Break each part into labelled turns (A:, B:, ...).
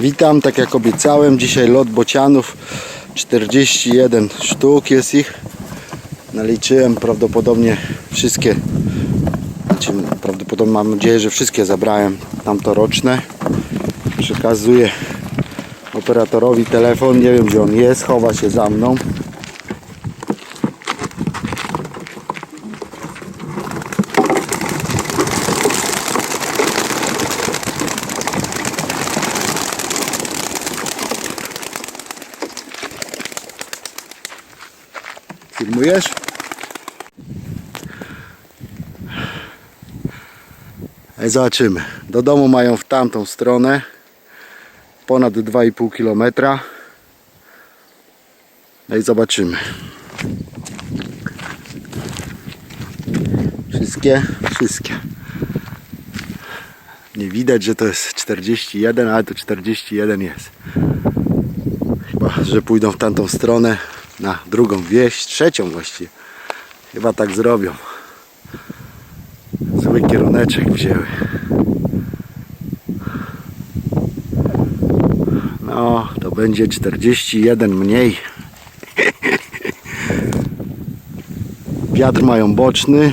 A: Witam, tak jak obiecałem, dzisiaj lot bocianów. 41 sztuk jest ich. Naliczyłem prawdopodobnie wszystkie znaczy, Prawdopodobnie mam nadzieję, że wszystkie zabrałem. Tamtoroczne Przekazuję operatorowi telefon, nie wiem gdzie on jest, chowa się za mną Filmujesz? Zobaczymy. Do domu mają w tamtą stronę ponad 2,5 km. No i zobaczymy. Wszystkie? Wszystkie. Nie widać, że to jest 41, ale to 41 jest. Chyba, że pójdą w tamtą stronę na drugą wieś, trzecią właściwie. Chyba tak zrobią. Zły kieruneczek wzięły. No, to będzie 41 mniej. Wiatr mają boczny.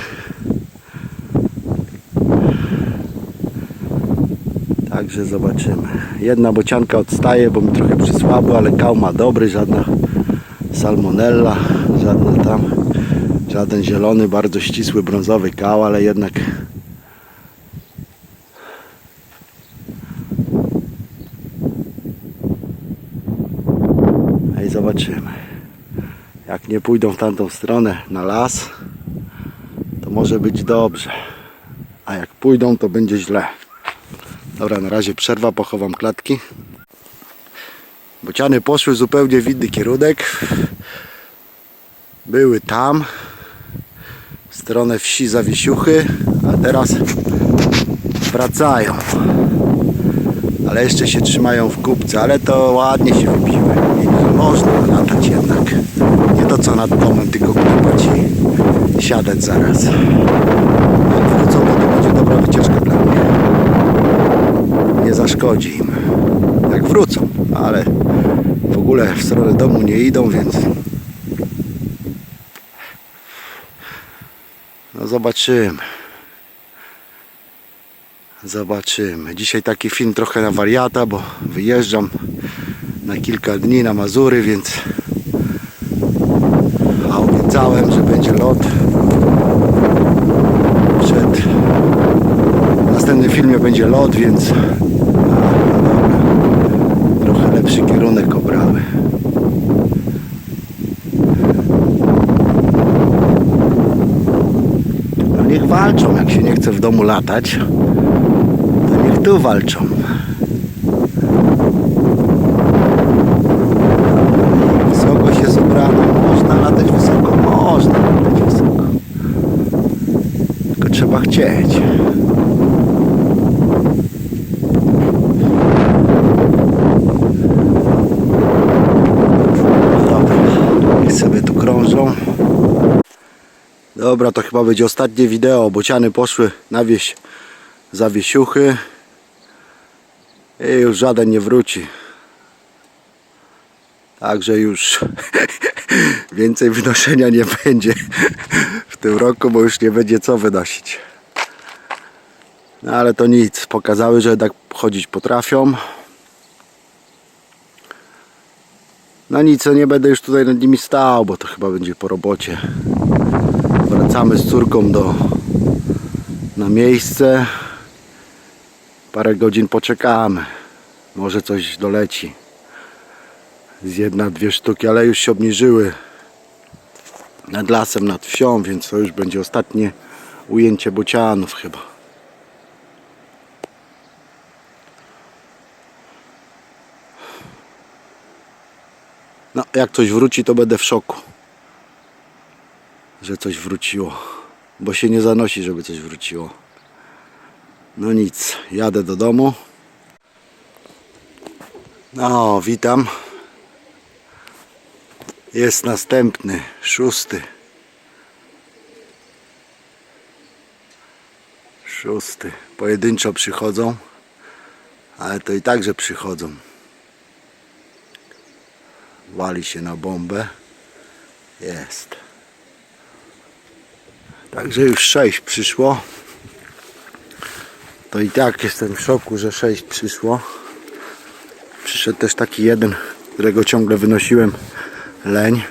A: Także zobaczymy. Jedna bocianka odstaje, bo mi trochę przysłabło, ale kał ma dobry, żadna salmonella, żadna tam, żaden zielony, bardzo ścisły brązowy kał, ale jednak i zobaczymy. Jak nie pójdą w tamtą stronę na las, to może być dobrze. A jak pójdą, to będzie źle. Dobra, na razie przerwa, pochowam klatki. Bociany poszły zupełnie w inny kierunek. Były tam, w stronę wsi Zawiesiuchy, a teraz wracają. Ale jeszcze się trzymają w kupce, ale to ładnie się wypiły. I można latać jednak. Nie to co nad domem, tylko klepać i siadać zaraz. Jak wrócą, to, to będzie dobra wycieczka dla mnie. Nie zaszkodzi im. Jak wrócą, ale w ogóle w stronę domu nie idą, więc no zobaczymy. Zobaczymy. Dzisiaj taki film trochę na wariata, bo wyjeżdżam na kilka dni na Mazury, więc a obiecałem, że będzie lot przed następnym filmie będzie lot, więc a, no dobra. Kierunek obrały. No niech walczą, jak się nie chce w domu latać, to niech tu walczą. Wysoko się zebrano, można latać wysoko, można latać wysoko. Tylko trzeba chcieć. Dobra, niech Dobra, to chyba będzie ostatnie wideo. Bociany poszły na wieś zawiesiuchy i już żaden nie wróci. Także już więcej wynoszenia nie będzie w tym roku, bo już nie będzie co wynosić. No ale to nic, pokazały, że tak chodzić potrafią. No nic, no nie będę już tutaj nad nimi stał, bo to chyba będzie po robocie. Wracamy z córką do na miejsce. Parę godzin poczekamy. Może coś doleci. Z jedna, dwie sztuki, ale już się obniżyły nad lasem, nad wsią, więc to już będzie ostatnie ujęcie bocianów chyba. No, jak coś wróci, to będę w szoku, że coś wróciło, bo się nie zanosi, żeby coś wróciło. No nic, jadę do domu. No, witam. Jest następny, szósty. Szósty. Pojedynczo przychodzą, ale to i tak, że przychodzą. Wali się na bombę. Jest. Także już 6 przyszło. To i tak jestem w szoku, że 6 przyszło. Przyszedł też taki jeden, którego ciągle wynosiłem leń.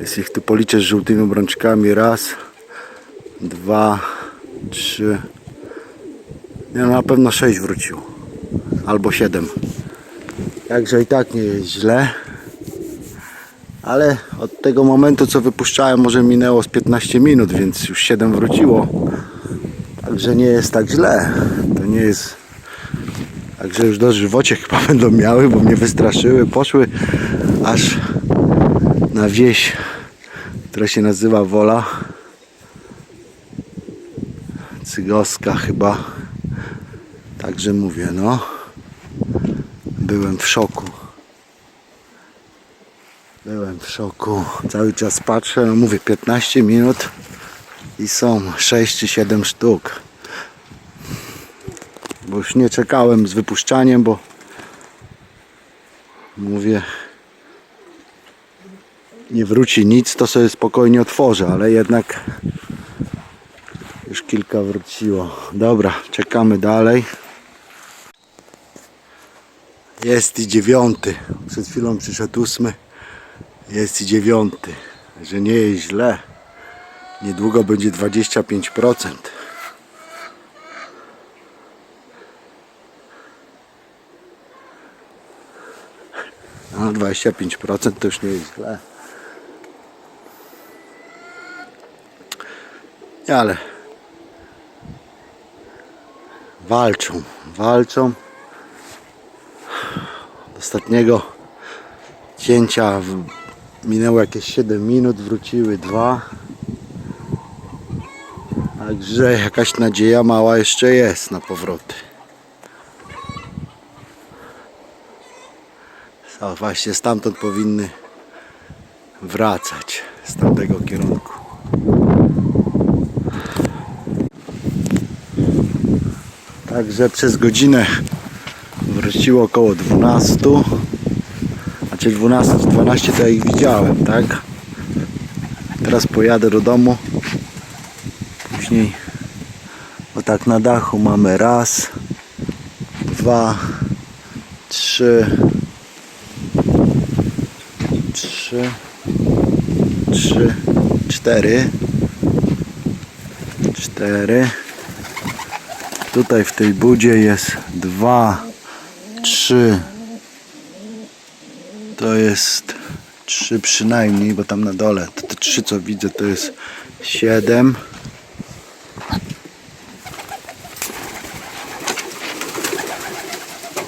A: Jest ich tu policzę z żółtymi obrączkami. Raz, dwa, trzy. Nie no, na pewno 6 wróciło. Albo 7. Także i tak nie jest źle. Ale od tego momentu co wypuszczałem może minęło z 15 minut, więc już 7 wróciło. Także nie jest tak źle. To nie jest. Także już dożywocie chyba będą miały, bo mnie wystraszyły. Poszły aż na wieś, która się nazywa Wola. Cygowska chyba. Także mówię, no. Byłem w szoku. Byłem w szoku. Cały czas patrzę, no mówię 15 minut i są 6 czy 7 sztuk. Bo już nie czekałem z wypuszczaniem, bo mówię nie wróci nic, to sobie spokojnie otworzę, ale jednak już kilka wróciło. Dobra, czekamy dalej. Jest i dziewiąty. Przed chwilą przyszedł ósmy. Jest i dziewiąty. Że nie jest źle. Niedługo będzie 25%. No 25% to już nie jest źle. Ale walczą, walczą. Ostatniego cięcia minęło jakieś 7 minut, wróciły dwa. Także jakaś nadzieja mała jeszcze jest na powroty. O, właśnie stamtąd powinny wracać z tamtego kierunku. Także przez godzinę wróciło około 12. Znaczy 12, 12 to ja ich widziałem, tak? Teraz pojadę do domu. Później o tak na dachu mamy raz, dwa, trzy, trzy, trzy, cztery, cztery. Tutaj w tej budzie jest dwa, trzy. To jest trzy przynajmniej, bo tam na dole to te trzy co widzę to jest siedem.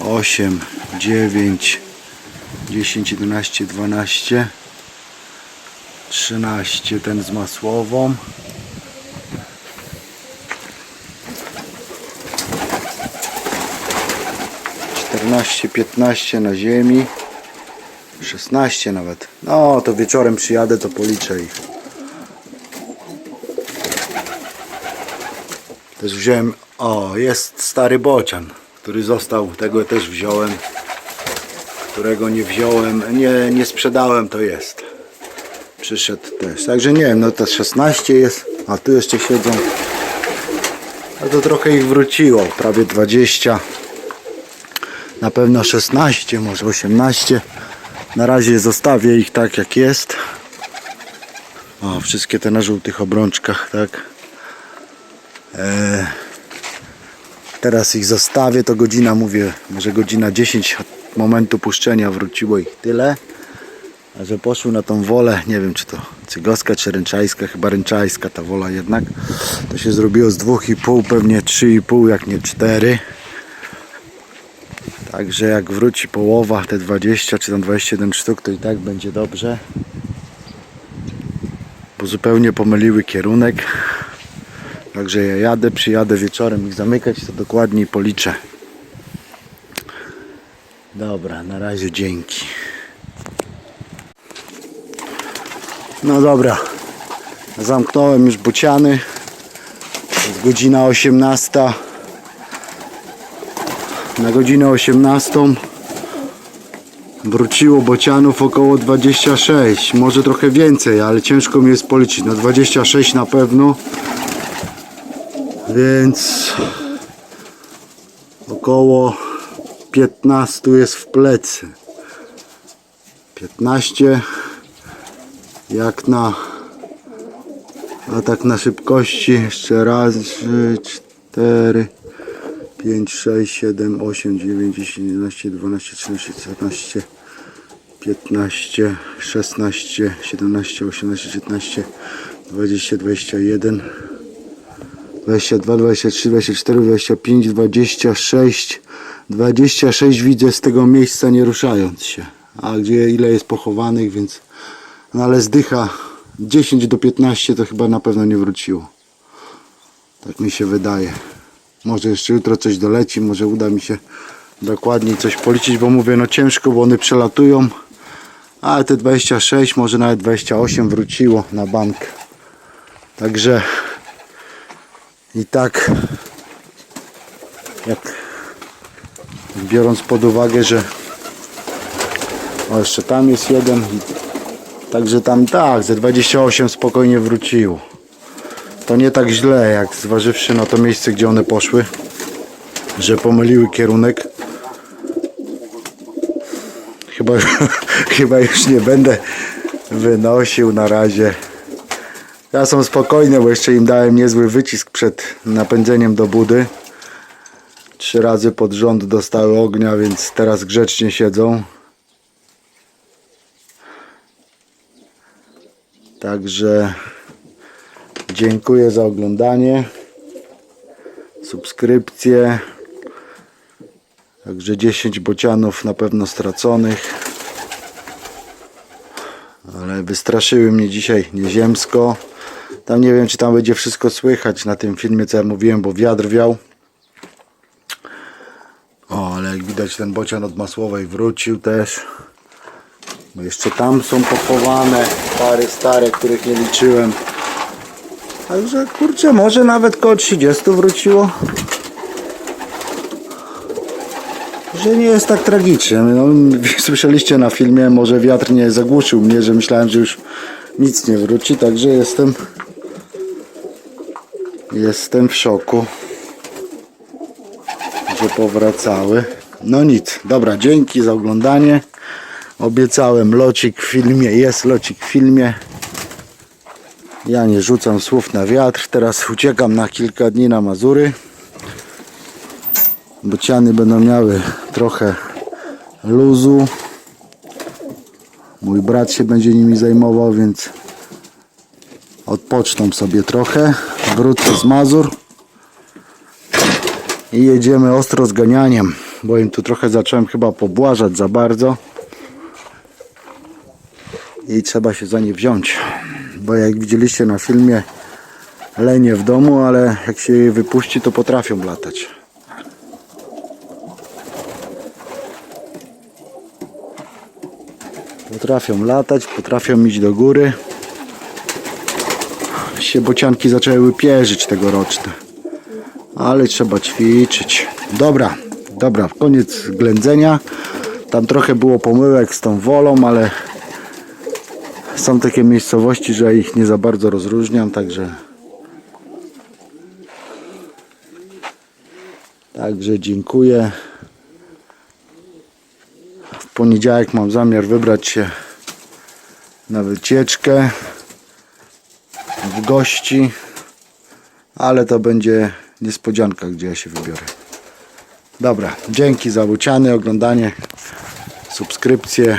A: Osiem, dziewięć, dziesięć, jedenaście, dwanaście, trzynaście ten z masłową. 14, 15 na ziemi. 16 nawet. No to wieczorem przyjadę, to policzę ich. Też wziąłem. O, jest stary bocian, który został. Tego też wziąłem. Którego nie wziąłem, nie, nie sprzedałem, to jest. Przyszedł też. Także nie wiem, no to 16 jest. A tu jeszcze siedzą. A to trochę ich wróciło. Prawie 20 na pewno 16, może 18. Na razie zostawię ich tak jak jest. O, wszystkie te na żółtych obrączkach, tak. E, teraz ich zostawię, to godzina, mówię, może godzina 10 od momentu puszczenia wróciło ich tyle. A że poszły na tą wolę, nie wiem czy to cygowska czy ręczajska, chyba ręczajska ta wola jednak. To się zrobiło z 2,5, pewnie 3,5, jak nie 4. Także jak wróci połowa, te 20 czy tam 21 sztuk, to i tak będzie dobrze. Bo zupełnie pomyliły kierunek. Także ja jadę, przyjadę wieczorem ich zamykać, to dokładniej policzę. Dobra, na razie dzięki. No dobra, zamknąłem już bociany. Jest godzina 18 na godzinę 18 Wróciło bocianów około 26, może trochę więcej, ale ciężko mi jest policzyć. No 26 na pewno. Więc około 15 jest w plecy. 15 jak na a tak na szybkości jeszcze raz, trzy, cztery, pięć, sześć, siedem, osiem, dziewięć, dziesięć, jedenaście, dwanaście, trzynaście, czternaście, piętnaście, szesnaście, siedemnaście, osiemnaście, dziewiętnaście, dwadzieścia, dwadzieścia jeden, dwadzieścia dwa, dwadzieścia trzy, dwadzieścia cztery, dwadzieścia pięć, dwadzieścia sześć, dwadzieścia sześć widzę z tego miejsca nie ruszając się. A gdzie ile jest pochowanych, więc no ale zdycha 10 do 15 to chyba na pewno nie wróciło. Tak mi się wydaje. Może jeszcze jutro coś doleci, może uda mi się dokładniej coś policzyć, bo mówię, no ciężko, bo one przelatują. Ale te 26, może nawet 28 wróciło na bank. Także i tak jak biorąc pod uwagę, że o jeszcze tam jest jeden Także tam tak, ze 28 spokojnie wróciło. To nie tak źle, jak zważywszy na to miejsce, gdzie one poszły, że pomyliły kierunek. Chyba, chyba już nie będę wynosił na razie. Ja są spokojne, bo jeszcze im dałem niezły wycisk przed napędzeniem do budy. Trzy razy pod rząd dostały ognia, więc teraz grzecznie siedzą. Także dziękuję za oglądanie, subskrypcję. Także 10 bocianów na pewno straconych. Ale wystraszyły mnie dzisiaj nieziemsko. Tam nie wiem, czy tam będzie wszystko słychać na tym filmie, co ja mówiłem, bo wiatr wiał. O, ale jak widać, ten bocian od masłowej wrócił też. Jeszcze tam są pochowane pary stare, których nie liczyłem. Także kurczę, może nawet koło 30 wróciło. Że nie jest tak tragicznie. No, słyszeliście na filmie, może wiatr nie zagłuszył mnie, że myślałem, że już nic nie wróci, także jestem jestem w szoku, że powracały. No nic, dobra, dzięki za oglądanie. Obiecałem locik w filmie, jest locik w filmie. Ja nie rzucam słów na wiatr. Teraz uciekam na kilka dni na Mazury. Bociany będą miały trochę luzu. Mój brat się będzie nimi zajmował, więc odpoczną sobie trochę. Wrócę z Mazur. I jedziemy ostro z ganianiem, bo im tu trochę zacząłem chyba pobłażać za bardzo i trzeba się za nie wziąć. Bo jak widzieliście na filmie, lenie w domu, ale jak się je wypuści, to potrafią latać. Potrafią latać, potrafią iść do góry. Się bocianki zaczęły pierzyć tegoroczne. Ale trzeba ćwiczyć. Dobra, dobra, koniec ględzenia. Tam trochę było pomyłek z tą wolą, ale są takie miejscowości, że ich nie za bardzo rozróżniam, także Także dziękuję. W poniedziałek mam zamiar wybrać się na wycieczkę w gości, ale to będzie niespodzianka, gdzie ja się wybiorę. Dobra, dzięki za buciany, oglądanie, subskrypcje